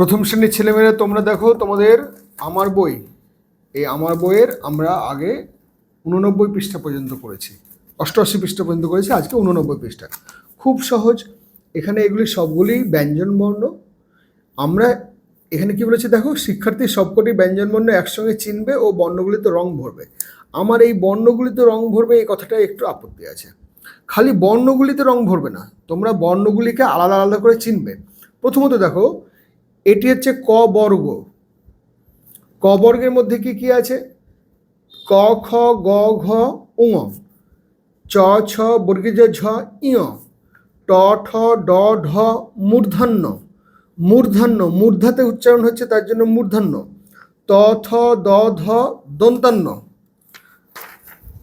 প্রথম শ্রেণির ছেলেমেয়েরা তোমরা দেখো, তোমাদের আমার বই। এই আমার বইয়ের আমরা আগে উননব্বই পৃষ্ঠা পর্যন্ত করেছি অষ্টআশি পৃষ্ঠা পর্যন্ত করেছি, আজকে উননব্বই পৃষ্ঠা। খুব সহজ। এখানে এগুলি সবগুলি ব্যঞ্জন বর্ণ। আমরা এখানে কি বলেছি দেখো, শিক্ষার্থী সবকটি ব্যঞ্জন বর্ণ একসঙ্গে চিনবে ও বর্ণগুলিতে রং ভরবে। আমার এই বর্ণগুলিতে রং ভরবে, এই কথাটা একটু আপত্তি আছে। খালি বর্ণগুলিতে রং ভরবে না, তোমরা বর্ণগুলিকে আলাদা আলাদা করে চিনবে। প্রথমত দেখো এটি হচ্ছে ক বর্গ। ক বর্গের মধ্যে কি কি আছে? ক, খ, গ, ঘ উঙ চ, ছ বর্গীজ ঝ ইয় ট, ঠ, ড, ঢ, মূর্ধন্য। মূর্ধন্য, মূর্ধাতে উচ্চারণ হচ্ছে তার জন্য মূর্ধন্য। ত, থ, দ, ধ, দন্তান্ন।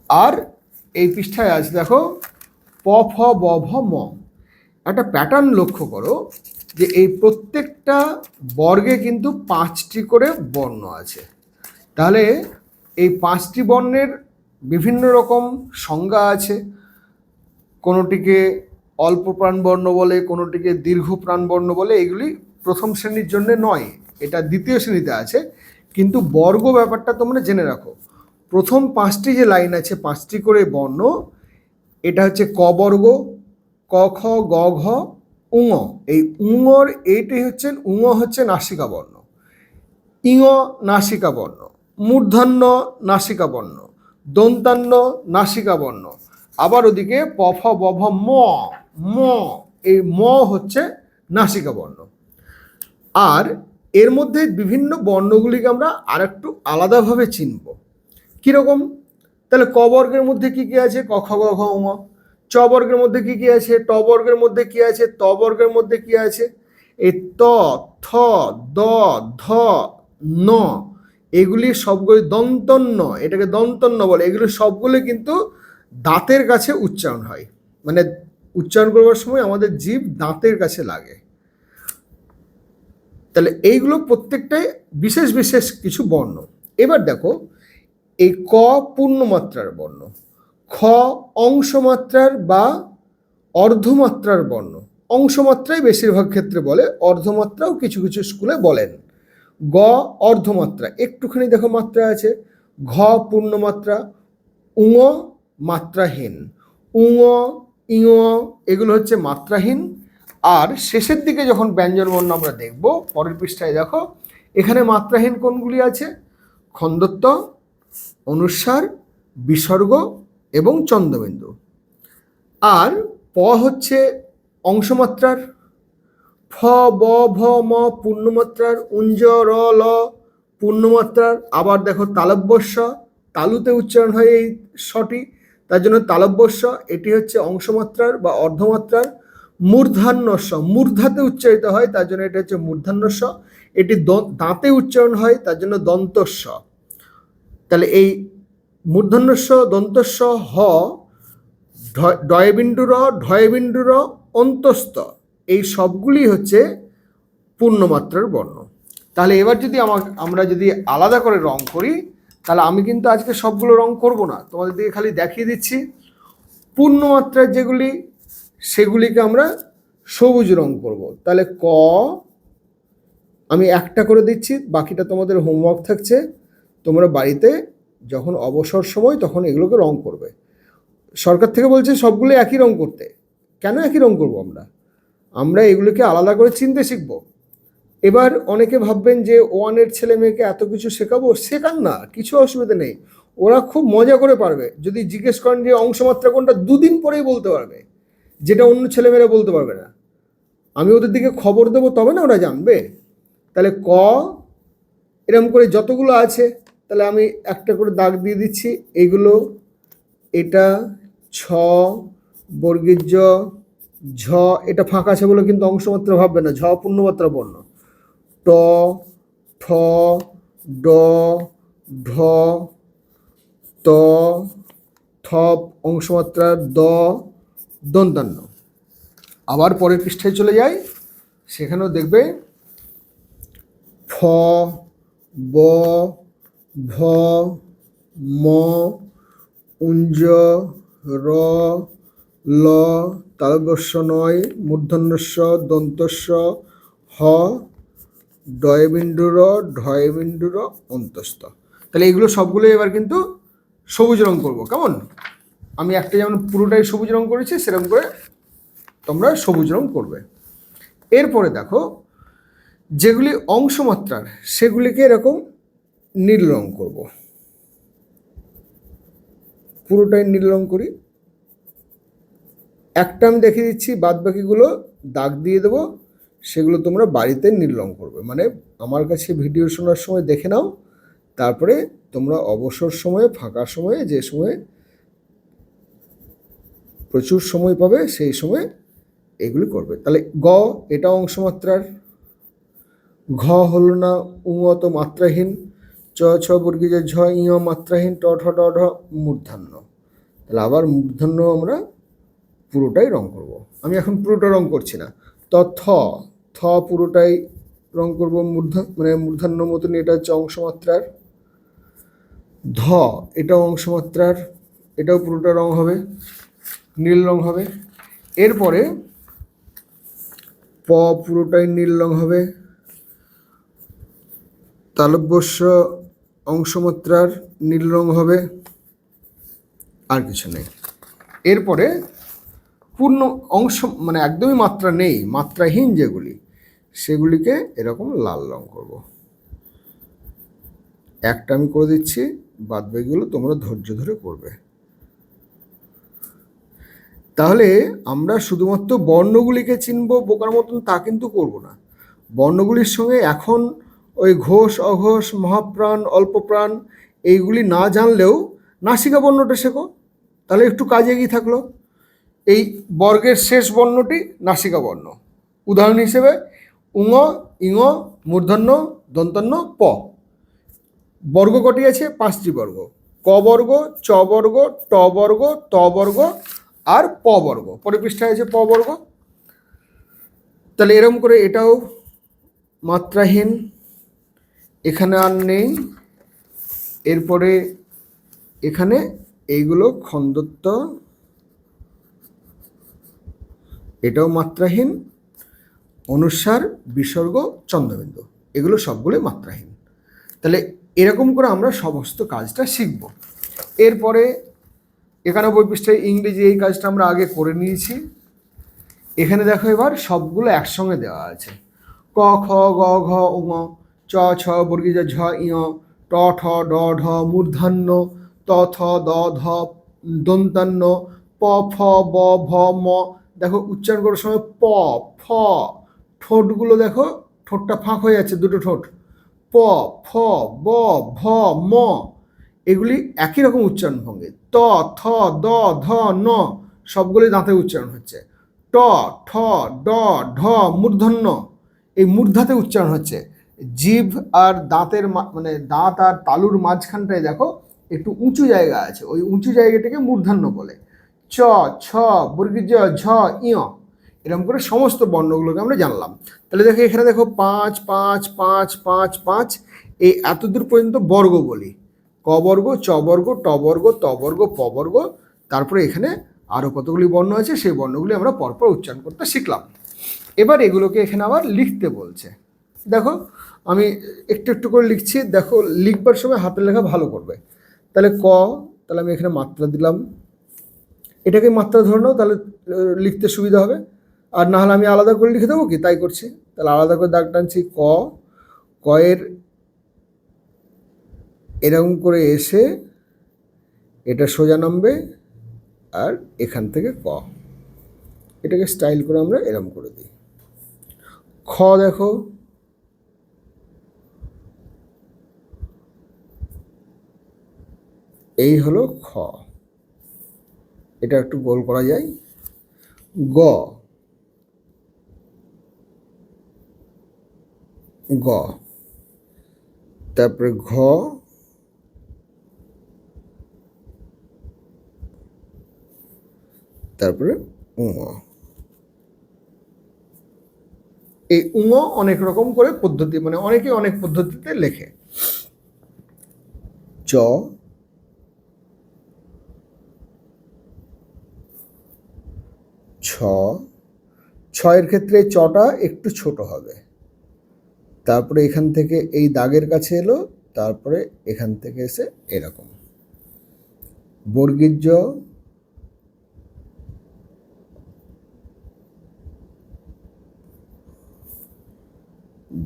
আর এই পৃষ্ঠায় আছে, দেখো, প, ফ, ব, ভ, ম। একটা প্যাটার্ন লক্ষ্য করো। যে এই প্রত্যেকটা বর্গে কিন্তু পাঁচটি করে বর্ণ আছে। তাহলে এই পাঁচটি বর্ণের বিভিন্ন রকম সংজ্ঞা আছে। কোনোটিকে অল্প প্রাণবর্ণ বলে, কোনোটিকে দীর্ঘ প্রাণবর্ণ বলে, এগুলি প্রথম শ্রেণির জন্য নয়, এটা দ্বিতীয় শ্রেণীতে আছে। কিন্তু বর্গ ব্যাপারটা তোমরা জেনে রাখো। প্রথম পাঁচটি যে লাইন আছে, পাঁচটি করে বর্ণ, এটা হচ্ছে ক বর্গ, ক খ, গ ঘ উঙ, এই উঙর এইটাই হচ্ছে উঙ হচ্ছে নাসিকা বর্ণ। ইঙ, নাসিকা বর্ণ। মূর্ধন্য, নাসিকা বর্ণ। দন্তান্ন, নাসিকা বর্ণ। আবার ওদিকে পফ, বভ, ম ম, এই ম হচ্ছে নাসিকা বর্ণ। আর এর মধ্যে বিভিন্ন বর্ণগুলিকে আমরা আরেকটু আলাদাভাবে চিনব। কীরকম? তাহলে ক বর্গের মধ্যে কি কি আছে? ক, খ, গ, ঘ উঙ চ বর্গের মধ্যে কি কি আছে? ট বর্গের মধ্যে কি আছে? ত বর্গের মধ্যে কি আছে? এই ত, থ, দ, ধ, ন, এগুলি সবগুলি দন্তন্য, এটাকে দন্তন্য বলে। এগুলি সবগুলি কিন্তু দাঁতের কাছে উচ্চারণ হয়। মানে উচ্চারণ করবার সময় আমাদের জীব দাঁতের কাছে লাগে। তাহলে এইগুলো প্রত্যেকটাই বিশেষ বিশেষ কিছু বর্ণ। এবার দেখো, এই ক পূর্ণমাত্রার বর্ণ। খ অংশমাত্রার বা অর্ধমাত্রার বর্ণ। অংশমাত্রাই বেশিরভাগ ক্ষেত্রে বলে, অর্ধমাত্রাও কিছু কিছু স্কুলে বলেন। গ অর্ধমাত্রা, একটুখানি দেখো মাত্রা আছে। ঘ পূর্ণমাত্রা, উঙ মাত্রাহীন। উঙ, ইঙ এগুলো হচ্ছে মাত্রাহীন। আর শেষের দিকে যখন ব্যঞ্জন বর্ণ আমরা দেখব, পরের পৃষ্ঠায় দেখো, এখানে মাত্রাহীন কোনগুলি আছে? খন্দত্ব অনুস্বার বিসর্গ এবং চন্দ্রবিন্দু। আর প হচ্ছে অংশমাত্রার। ফ, ব, ভ, ম পূর্ণমাত্রার উঞ্জ র ল পূর্ণমাত্রার। আবার দেখো তালব্যস্য, তালুতে উচ্চারণ হয় এই স্বটি তার জন্য তালব্যস্য, এটি হচ্ছে অংশমাত্রার বা অর্ধমাত্রার। মূর্ধান্যস্ব মূর্ধাতে উচ্চারিত হয়, তার জন্য এটা হচ্ছে মূর্ধান্যস্ব এটি দাঁতে উচ্চারণ হয়, তার জন্য দন্তস্ব তাহলে এই মূর্ধন্যস্ব দন্তস্ব হ ডয়বিন্দুর, ঢয়বিন্দুর, অন্তস্থ। এই সবগুলি হচ্ছে পূর্ণমাত্রার বর্ণ। তাহলে এবার যদি আমরা যদি আলাদা করে রং করি, তাহলে আমি কিন্তু আজকে সবগুলো রং করব না। তোমাদের দিকে খালি দেখিয়ে দিচ্ছি। পূর্ণমাত্রার যেগুলি, সেগুলিকে আমরা সবুজ রং করব। তাহলে ক, আমি একটা করে দিচ্ছি, বাকিটা তোমাদের হোমওয়ার্ক থাকছে। তোমরা বাড়িতে যখন অবসর সময় তখন এগুলোকে রং করবে। সরকার থেকে বলছে সবগুলো একই রং করতে। কেন একই রং করব আমরা? আমরা এগুলোকে আলাদা করে চিনতে শিখব। এবার অনেকে ভাববেন যে ওয়ানের ছেলে মেয়েকে এত কিছু শেখাবো? শেখান না, কিছু অসুবিধা নেই। ওরা খুব মজা করে পারবে। যদি জিজ্ঞেস করেন যে অংশমাত্রা কোনটা, দুদিন পরেই বলতে পারবে। যেটা অন্য ছেলেমেয়েরা বলতে পারবে না। আমি ওদের দিকে খবর দেবো, তবে না ওরা জানবে। তাহলে ক এরকম করে যতগুলো আছে তাহলে আমি একটা করে দাগ দিয়ে দিচ্ছি। এগুলো, এটা, ছ বর্গীর জ ঝ, এটা ফাঁকা আছে বলে কিন্তু অংশমাত্রা ভাববে না। ঝ পূর্ণমাত্রা বর্ণ। ট, ঠ, ড, ঢ, ত, থ অংশমাত্রা, দ, দন্তান্ন। আবার পরের পৃষ্ঠায় চলে যাই। সেখানেও দেখবে, ফ, ব ভ ম, উঞ্জ, র, ল তালব্যস্য নয়, মূর্ধন্যস্য, দন্তস্য, হ ডয় বিন্দু র ঢয় র অন্তস্থ। তাহলে এগুলো সবগুলোই এবার কিন্তু সবুজ রং করব, কেমন? আমি একটা যেমন পুরোটাই সবুজ রং করেছি, সেরকম করে তোমরা সবুজ রং করবে। এরপরে দেখো, যেগুলি অংশমাত্রার, সেগুলিকে এরকম নীল রং করব। পুরোটাই নীল রং করি। একটা আমি দেখিয়ে দিচ্ছি বাদ বাকিগুলো দাগ দিয়ে দেবো, সেগুলো তোমরা বাড়িতে নীল রং করবে। মানে আমার কাছে ভিডিও শোনার সময় দেখে নাও, তারপরে তোমরা অবসর সময়ে, ফাঁকা সময়ে, যে সময়ে প্রচুর সময় পাবে, সেই সময় এগুলি করবে। তাহলে গ, এটা অংশমাত্রার। ঘ হলো না উঙ তো মাত্রাহীন। চ ছ বর্গীজ ঝ ইয় মাত্রাহীন ট ঠ ড ঢ মূর্ধান্য তাহলে আবার মূর্ধান্য আমরা পুরোটাই রং করব। আমি এখন পুরোটা রং করছি না। ত, থ থ পুরোটাই রং করব মূর্ধা মানে মূর্ধান্য মতন এটা হচ্ছে অংশমাত্রার। ধ, এটাও অংশমাত্রার, এটাও পুরোটা রং হবে, নীল রং হবে। এরপরে প পুরোটাই নীল রং হবে। তালব্যস্য অংশমাত্রার নীল রং হবে। আর কিছু নেই। এরপরে পূর্ণ অংশ মানে একদমই মাত্রা নেই, মাত্রাহীন যেগুলি, সেগুলিকে এরকম লাল রং করব। একটা আমি করে দিচ্ছি, বাদ বাকিগুলো তোমরা ধৈর্য ধরে করবে। তাহলে আমরা শুধুমাত্র বর্ণগুলিকে চিনব বোকার মতন তা কিন্তু করব না। বর্ণগুলির সঙ্গে এখন ওই ঘোষ, অঘোষ, মহাপ্রাণ, অল্পপ্রাণ, এইগুলি না জানলেও নাসিকা বর্ণটা শেখো। তাহলে একটু কাজে এগিয়ে থাকল। এই বর্গের শেষ বর্ণটি নাসিকা বর্ণ। উদাহরণ হিসেবে, উঙ, ইঙ, মূর্ধন্য, দন্তন্য, প। বর্গ কটি আছে? পাঁচটি বর্গ। ক বর্গ, চ বর্গ, ট বর্গ, ত বর্গ, আর প বর্গ। পরিপৃষ্ঠায় আছে প বর্গ। তাহলে এরকম করে এটাও মাত্রাহীন। এখানে আর নেই। এরপরে এখানে এইগুলো খন্দত্ব এটাও মাত্রাহীন। অনুসার, বিসর্গ, চন্দ্রবিন্দু। এগুলো সবগুলোই মাত্রাহীন। তাহলে এরকম করে আমরা সমস্ত কাজটা শিখব। এরপরে একানব্বই পৃষ্ঠায় ইংরেজি এই কাজটা আমরা আগে করে নিয়েছি। এখানে দেখো এবার সবগুলো একসঙ্গে দেওয়া আছে। ক, খ, গ, ঘ উঙ চ, ছ বর্গীজ ঝ, ইয়, ট, ঠ, ড, ঢ, মূর্ধান্য, ত, থ, দ, ধ, দন্তান্ন, প, ফ, ব, ভ, ম। দেখো, উচ্চারণ করার সময় প, ফ, ঠোঁটগুলো দেখো, ঠোঁটটা ফাঁক হয়ে যাচ্ছে, দুটো ঠোঁট। প, ফ, ব, ভ, ম। এগুলি একই রকম উচ্চারণ ভঙ্গি। ত, থ, দ, ধ, ন সবগুলি দাঁতে উচ্চারণ হচ্ছে। ট, ঠ, ড, ঢ, মূর্ধন্য, এই মূর্ধাতে উচ্চারণ হচ্ছে। জিভ আর দাঁতের মানে দাঁত আর তালুর মাঝখানটায় দেখো একটু উঁচু জায়গা আছে। ওই উঁচু জায়গাটাকে মূর্ধান্য বলে। চ, ছ বর্গীজ ঝ ইয় এরকম করে সমস্ত বর্ণগুলোকে আমরা জানলাম। তাহলে দেখো এখানে দেখো পাঁচ পাঁচ পাঁচ পাঁচ পাঁচ। এই এতদূর পর্যন্ত বর্গ বলি। ক বর্গ, চ বর্গ, ট বর্গ, ত বর্গ, প বর্গ। তারপরে এখানে আরও কতগুলি বর্ণ আছে, সেই বর্ণগুলি আমরা পরপর উচ্চারণ করতে শিখলাম। এবার এগুলোকে এখানে আবার লিখতে বলছে। দেখো আমি একটু একটু করে লিখছি, দেখো লিখবার সময় হাতের লেখা ভালো করবে। তাহলে ক, তাহলে আমি এখানে মাত্রা দিলাম। এটাকে মাত্রা ধরে নাও, তাহলে লিখতে সুবিধা হবে। আর না হলে আমি আলাদা করে লিখে দেবো কি? তাই করছি। তাহলে আলাদা করে দাগ টানছি, ক, কয়ের এরকম করে এসে এটা সোজা নামবে, আর এখান থেকে ক। এটাকে স্টাইল করে আমরা এরকম করে দিই। খ দেখো এই হলো খ। এটা একটু গোল করা যায়। গ। গ। তারপরে ঘ। তারপরে উঙ এই উঙ অনেক রকম করে পদ্ধতি মানে অনেকে অনেক পদ্ধতিতে লেখে। চ। ছ। ছয়ের ক্ষেত্রে চটা একটু ছোট হবে। তারপরে এখান থেকে এই দাগের কাছে এলো, তারপরে এখান থেকে এসে এরকম। বর্গীর জ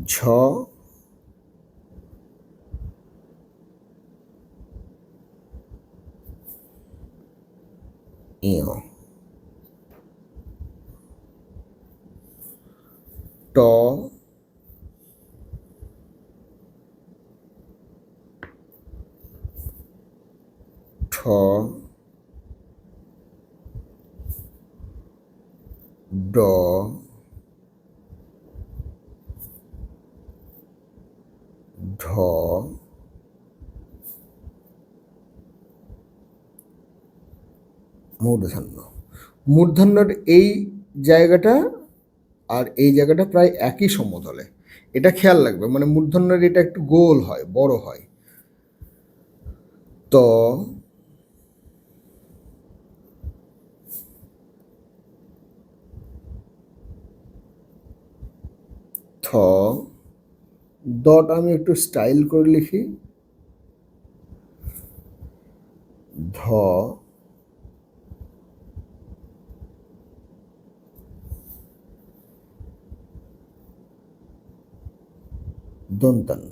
ঝ। ইয়। ট। ঠ। ড। ঢ। মূর্ধন্য। মূর্ধন্যর এই জায়গাটা আর এই জায়গাটা প্রায় একই সমতলে। এটা খেয়াল রাখবে মানে মূর্ধন্যের এটা একটু গোল হয়, বড় হয়। ত থ দট আমি একটু স্টাইল করে লিখি। ধ দন্তান্ন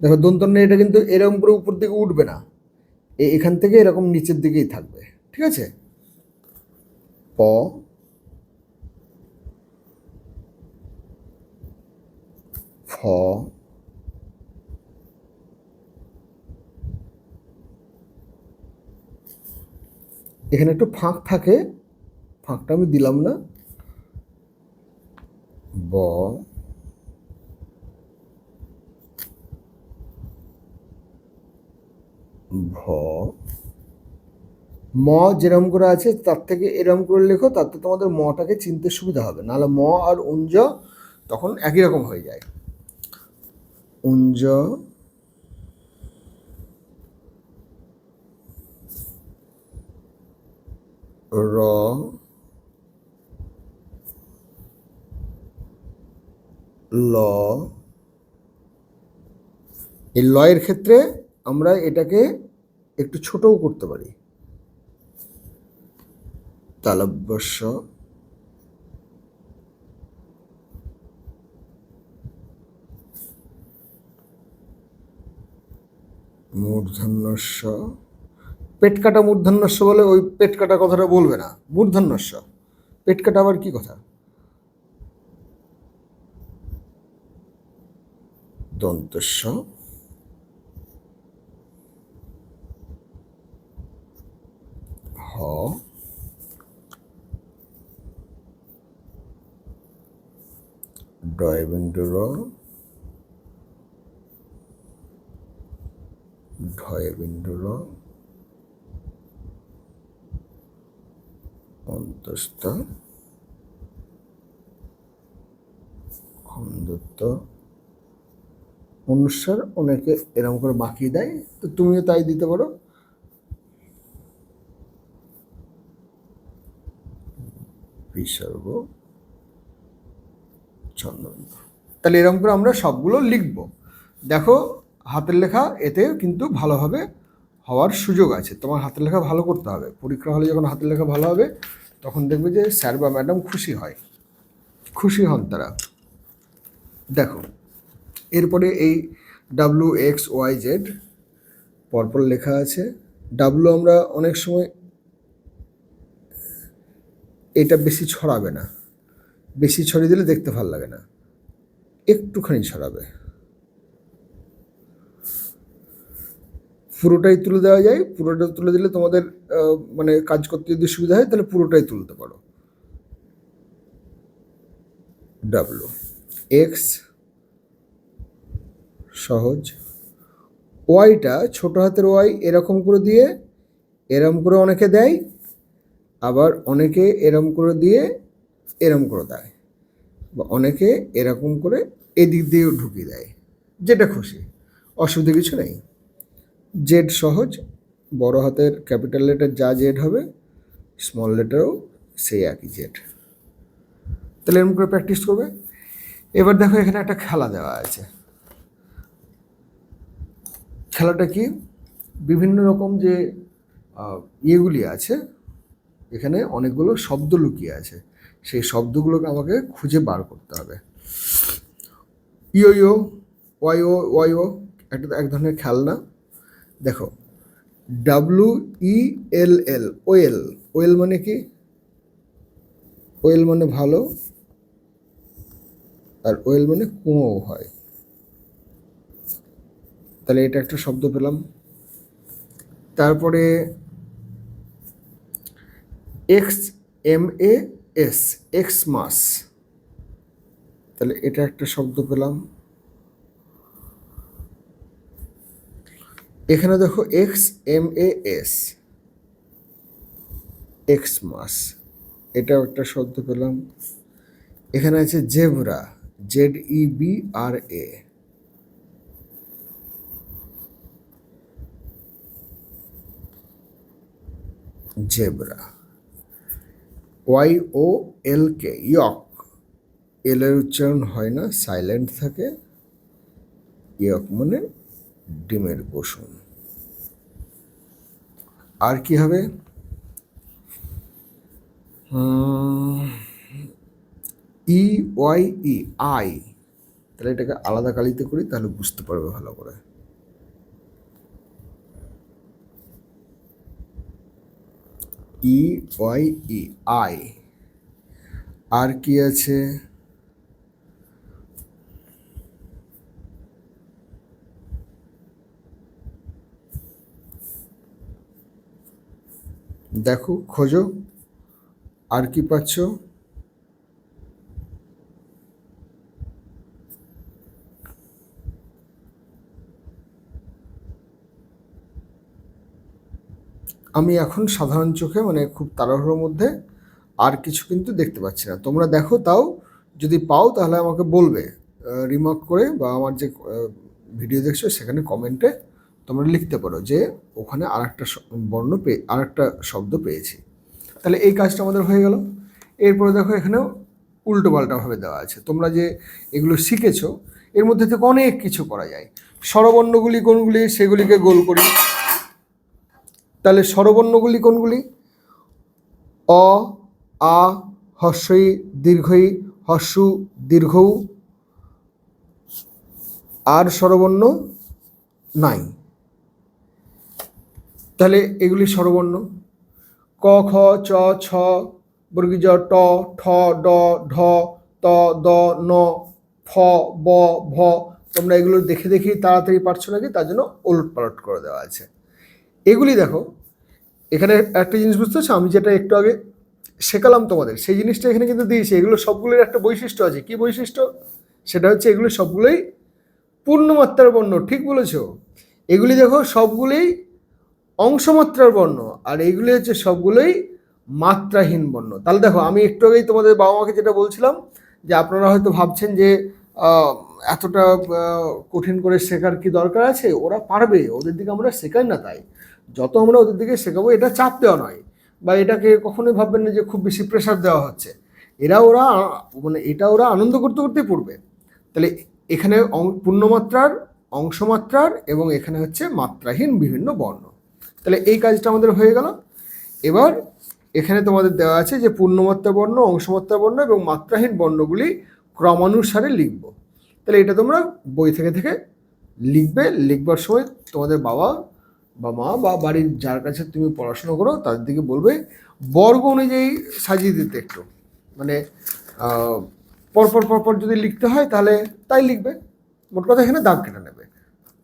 দেখো দন্তান্ন এটা কিন্তু এরকম করে উপর দিকে উঠবে না। এখান থেকে এরকম নিচের দিকেই থাকবে, ঠিক আছে? প, ফ, এখানে একটু ফাঁক থাকে, ফাঁকটা আমি দিলাম না। ব ভ। ম যেরম করে আছে, তার থেকে এরম করে লেখো, তাতে তোমাদের মটাকে চিনতে সুবিধা হবে। নাহলে ম আর উঞ্জ তখন একই রকম হয়ে যায়। উঞ্জ র ল। এই লয়ের ক্ষেত্রে আমরা এটাকে একটু ছোটও করতে পারি। তালব্যস্য মূর্ধন্যস্য। পেট কাটা মূর্ধন্যস্য বলে ওই পেট কাটা কথাটা বলবে না। মূর্ধন্যস্য। পেট কাটা আবার কি কথা? দন্তস্য। হ। ডয়বিন্দু র ঢয় বিন্দু র অন্তস্থ। খন্দত্ব অনুস্বার অনেকে এরকম করে বাকি দেয়, তো তুমিও তাই দিতে পারো। বিসর্গ চন্দ্রবিন্দু তাহলে এরকম করে আমরা সবগুলো লিখব। দেখো, হাতের লেখা এতে কিন্তু ভালোভাবে হওয়ার সুযোগ আছে। তোমার হাতের লেখা ভালো করতে হবে। পরীক্ষা হলে যখন হাতের লেখা ভালো হবে, তখন দেখবে যে স্যার বা ম্যাডাম খুশি হয়। খুশি হন তারা। দেখো, এরপরে এই ডাব্লু এক্স ওয়াই জেড পরপর লেখা আছে। ডাব্লু আমরা অনেক সময় এটা বেশি ছড়াবে না। বেশি ছড়িয়ে দিলে দেখতে ভালো লাগে না। একটুখানি ছড়াবে। পুরোটাই তুলে দেওয়া যায়। পুরোটা তুলে দিলে তোমাদের মানে কাজ করতে যদি সুবিধা হয়, তাহলে পুরোটাই তুলতে পারো। ডাব্লু এক্স সহজ। ওয়াইটা ছোট হাতের ওয়াই এরকম করে দিয়ে, এরম করে অনেকে দেয়। আবার অনেকে এরম করে দিয়ে এরম করে দেয় বা অনেকে এরকম করে এদিক দিয়েও ঢুকিয়ে দেয়, যেটা খুশি। অসুবিধা কিছু নেই। জেড সহজ, বড় হাতের ক্যাপিটাল লেটার যা জেড হবে, স্মল লেটারও সেই একই জেড। তাহলে এরকম করে প্র্যাকটিস করবে। এবার দেখো এখানে একটা খেলা দেওয়া আছে। খেলাটা কি? বিভিন্ন রকম যে ইয়েগুলি আছে এখানে অনেকগুলো শব্দ লুকিয়ে আছে। সেই শব্দগুলোকে আমাকে খুঁজে বার করতে হবে। ইয়ো ইয়ো ওয়াইও ওয়াইও, একটা এক ধরনের খেলনা। দেখো W E L L well. Well মানে কি? ওয়েল মানে ভালো, আর ওয়েল মানে কুঁয়ো হয়। তাহলে এটা একটা শব্দ পেলাম। তারপরে X M A S Xmas তাহলে এটা একটা শব্দ পেলাম। এখানে দেখো X M A S Xmas এটাও একটা শব্দ পেলাম। এখানে আছে zebra Z E B R A zebra. Y O L K yolk L এর উচ্চারণ হয় না সাইলেন্ট থাকে। ইয়ক মানে ডিমের কুসুম। আর কি হবে? ই ওয়াই ই আই তাহলে এটাকে আলাদা কালিতে করি, তাহলে বুঝতে পারবে ভালো করে। ই ওয়াই ই আই আর কি আছে? দেখো খোঁজো। আর কি পাচ্ছ? আমি এখন সাধারণ চোখে মানে খুব তাড়াহুড়োর মধ্যে আর কিছু কিন্তু দেখতে পাচ্ছি না। তোমরা দেখো তাও, যদি পাও তাহলে আমাকে বলবে রিমার্ক করে বা আমার যে ভিডিও দেখছ সেখানে কমেন্টে তোমরা লিখতে পারো যে ওখানে আর একটা বর্ণ পেয়ে আর একটা শব্দ পেয়েছি। তাহলে এই কাজটা আমাদের হয়ে গেল। এরপরে দেখো এখানেও উল্টো পাল্টাভাবে দেওয়া আছে। তোমরা যে এগুলো শিখেছো, এর মধ্যে থেকে অনেক কিছু করা যায়। স্বরবর্ণগুলি কোনগুলি, সেগুলিকে গোল করি। তাহলে স্বরবর্ণগুলি কোনগুলি? অ, আ হর্ষই দীর্ঘই হর্ষু দীর্ঘৌ। আর স্বরবর্ণ নাই। তাহলে এগুলি স্বরবর্ণ। ক, খ, চ, ছ, বর্গীজ, ট, ঠ, ড, ঢ, ত, দ, ন, ফ, ব, ভ। তোমরা এগুলো দেখে দেখেই তাড়াতাড়ি পারছ নাকি? তার জন্য ওলট পালট করে দেওয়া আছে। এগুলি দেখো, এখানে একটা জিনিস বুঝতে পারছ? আমি যেটা একটু আগে শেখালাম তোমাদের, সেই জিনিসটা এখানে কিন্তু দিয়েছি। এগুলো সবগুলোর একটা বৈশিষ্ট্য আছে। কি বৈশিষ্ট্য? সেটা হচ্ছে এগুলো সবগুলোই পূর্ণমাত্রার বর্ণ, ঠিক বলেছ? এগুলি দেখো সবগুলোই অংশমাত্রার বর্ণ, আর এইগুলি হচ্ছে সবগুলোই মাত্রাহীন বর্ণ। তাহলে দেখো, আমি একটু আগেই তোমাদের বাবা মাকে যেটা বলছিলাম, যে আপনারা হয়তো ভাবছেন যে এতটা কঠিন করে শেখার কি দরকার আছে? ওরা পারবে, ওদের দিকে আমরা শেখাই না তাই। যত আমরা ওদের দিকে শেখাবো, এটা চাপ দেওয়া নয়। বা এটাকে কখনোই ভাববেন না যে খুব বেশি প্রেশার দেওয়া হচ্ছে। এরা ওরা মানে এটা ওরা আনন্দ করতে করতেই পড়বে। তাহলে এখানে পূর্ণমাত্রার, অংশমাত্রার এবং এখানে হচ্ছে মাত্রাহীন বিভিন্ন বর্ণ। তাহলে এই কাজটা আমাদের হয়ে গেল। এবার এখানে তোমাদের দেওয়া আছে যে পূর্ণমাত্রা বর্ণ, অংশমাত্রা বর্ণ এবং মাত্রাহীন বর্ণগুলি ক্রমানুসারে লিখব। তাহলে এটা তোমরা বই থেকে থেকে লিখবে। লিখবার সময় তোমাদের বাবা বা মা বা বাড়ির যার কাছে তুমি পড়াশোনা করো, তাদের দিকে বলবে, বর্গ অনুযায়ী সাজিয়ে দিতে একটু। মানে পরপর পরপর যদি লিখতে হয়, তাহলে তাই লিখবে। মোট কথা এখানে দাগ কেটে নেবে।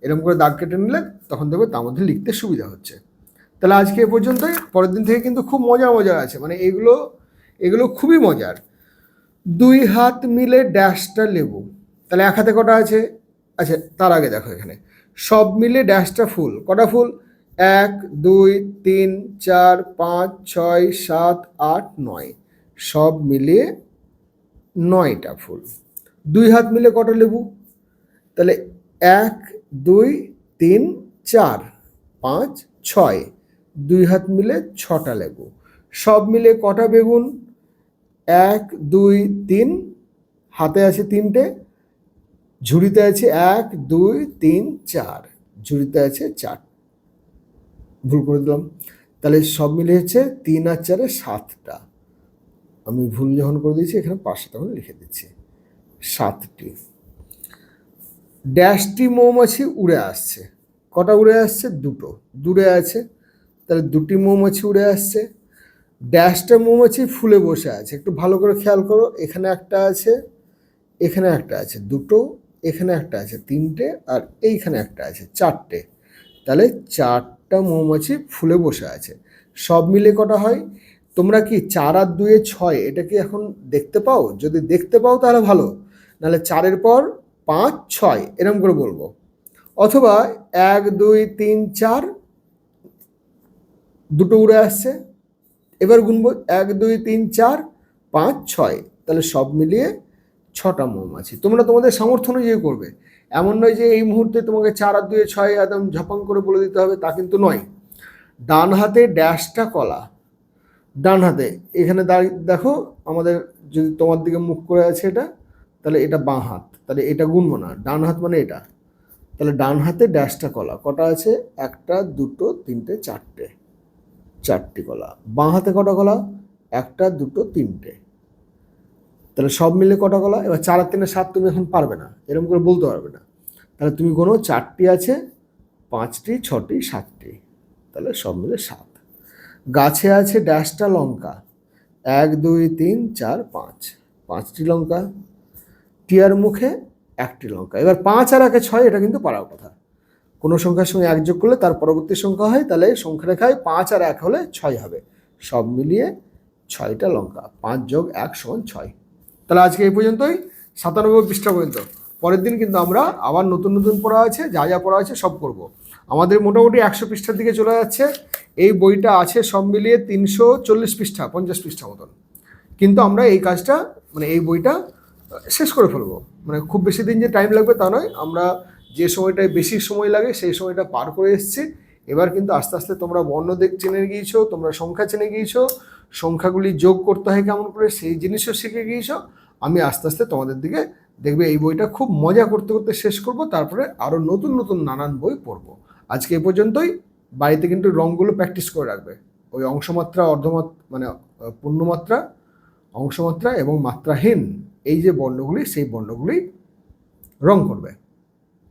এরকম করে দাগ কেটে নিলে তখন দেখবে তার মধ্যে লিখতে সুবিধা হচ্ছে। তাহলে আজকে এ পর্যন্তই। পরের দিন থেকে কিন্তু খুব মজা মজা আছে। মানে এগুলো এগুলো খুবই মজার। দুই হাত মিলে ড্যাশটা লেবু। তাহলে এক হাতে কটা আছে? আচ্ছা তার আগে দেখো এখানে। সব মিলে ড্যাশটা ফুল। কটা ফুল? এক, দুই, তিন, চার, পাঁচ, ছয়, সাত, আট, নয়। সব মিলিয়ে নয়টা ফুল। দুই হাত মিলে কটা লেবু? তাহলে এক, দুই, তিন, চার, পাঁচ, ছয়। দুই হাত মিলে ছটা লেবু। সব মিলে কটা বেগুন? এক, দুই, তিন। হাতে আছে তিনটে। ঝুড়িতে আছে এক, দুই, তিন, চার। ঝুড়িতে আছে চার ভুল করে দিলাম। তাহলে সব মিলে হচ্ছে তিন আর চারে সাতটা। আমি ভুল যখন করে দিয়েছি, এখানে পাশে তখন লিখে দিচ্ছি। সাতটি। ড্যাশটি মৌমাছি উড়ে আসছে। কটা উড়ে আসছে? দুটো। দূরে আছে। তাহলে দুটি মৌমাছি উড়ে আসছে। ড্যাশটা মৌমাছি ফুলে বসে আছে। একটু ভালো করে খেয়াল করো। এখানে একটা আছে, এখানে একটা আছে। দুটো, এখানে একটা আছে। তিনটে আর এইখানে একটা আছে। চারটে। তাহলে চারটা মৌমাছি ফুলে বসে আছে। সব মিলে কটা হয়? তোমরা কি চার আর দুয়ে ছয় এটা কি এখন দেখতে পাও? যদি দেখতে পাও তাহলে ভালো। নাহলে চারের পর পাঁচ, ছয় এরকম করে বলব। অথবা এক, দুই, তিন, চার, দুটো উড়ে আসছে। এবার গুনবো এক, দুই, তিন, চার, পাঁচ, ছয়। তাহলে সব মিলিয়ে ছটা মৌমাছি। তোমরা তোমাদের সামর্থ্য অনুযায়ী করবে। এমন নয় যে এই মুহূর্তে তোমাকে চার আর দুয়ে ছয় একদম ঝপাং করে বলে দিতে হবে, তা কিন্তু নয়। ডান হাতে ড্যাশটা কলা। ডান হাতে, এখানে দাঁড়িয়ে, দেখো, আমাদের যদি তোমার দিকে মুখ করে আছে এটা, তাহলে এটা বাঁ হাত, তাহলে এটা গুনবো না। ডান হাত মানে এটা। তাহলে ডান হাতে ড্যাশটা কলা, কটা আছে? একটা, দুটো, তিনটে, চারটে। চারটি কলা। বাঁ হাতে কটা কলা? একটা, দুটো, তিনটে। তাহলে সব মিলে কটা কলা এবার চার তিনে সাত তুমি এখন পারবে না। এরকম করে বলতে পারবে না। তাহলে তুমি কোনো চারটি আছে, পাঁচটি, ছটি, সাতটি। তাহলে সব মিলে সাত। গাছে আছে ড্যাশটা লঙ্কা। এক, দুই, তিন, চার, পাঁচ। পাঁচটি লঙ্কা। টিয়ার মুখে একটি লঙ্কা। এবার পাঁচ আর একে ছয়, এটা কিন্তু পারার কথা। কোনো সংখ্যার সঙ্গে এক যোগ করলে তার পরবর্তী সংখ্যা হয়, তাহলে সংখ্যা রেখায় পাঁচ আর এক হলে ছয় হবে। সব মিলিয়ে ছয়টা লঙ্কা। পাঁচ যোগ এক সমান ছয়। তাহলে আজকে এই পর্যন্তই। সাতানব্বই পৃষ্ঠা পর্যন্ত। পরের দিন কিন্তু আমরা আবার নতুন নতুন পড়া আছে, যা যা পড়া আছে সব করব। আমাদের মোটামুটি একশো পৃষ্ঠার দিকে চলে যাচ্ছে। এই বইটা আছে সব মিলিয়ে তিনশো চল্লিশ পৃষ্ঠা, পঞ্চাশ পৃষ্ঠা মতন। কিন্তু আমরা এই কাজটা মানে এই বইটা শেষ করে ফেলব। মানে খুব বেশি দিন যে টাইম লাগবে তা নয়। আমরা যে সময়টায় বেশি সময় লাগে, সেই সময়টা পার করে এসেছি। এবার কিন্তু আস্তে আস্তে তোমরা বর্ণ দেখ চেনে গিয়েছো, তোমরা সংখ্যা চেনে গিয়েছো, সংখ্যাগুলি যোগ করতে হয় কেমন করে, সেই জিনিসও শিখে গিয়েছো। আমি আস্তে আস্তে তোমাদের দিকে দেখবে এই বইটা খুব মজা করতে করতে শেষ করব, তারপরে আরও নতুন নতুন নানান বই পড়ব। আজকে এ পর্যন্তই। বাড়িতে কিন্তু রঙগুলো প্র্যাকটিস করে রাখবে। ওই অংশমাত্রা, অর্ধমাত্রা মানে পূর্ণমাত্রা, অংশমাত্রা এবং মাত্রাহীন এই যে বর্ণগুলি, সেই বর্ণগুলি রং করবে।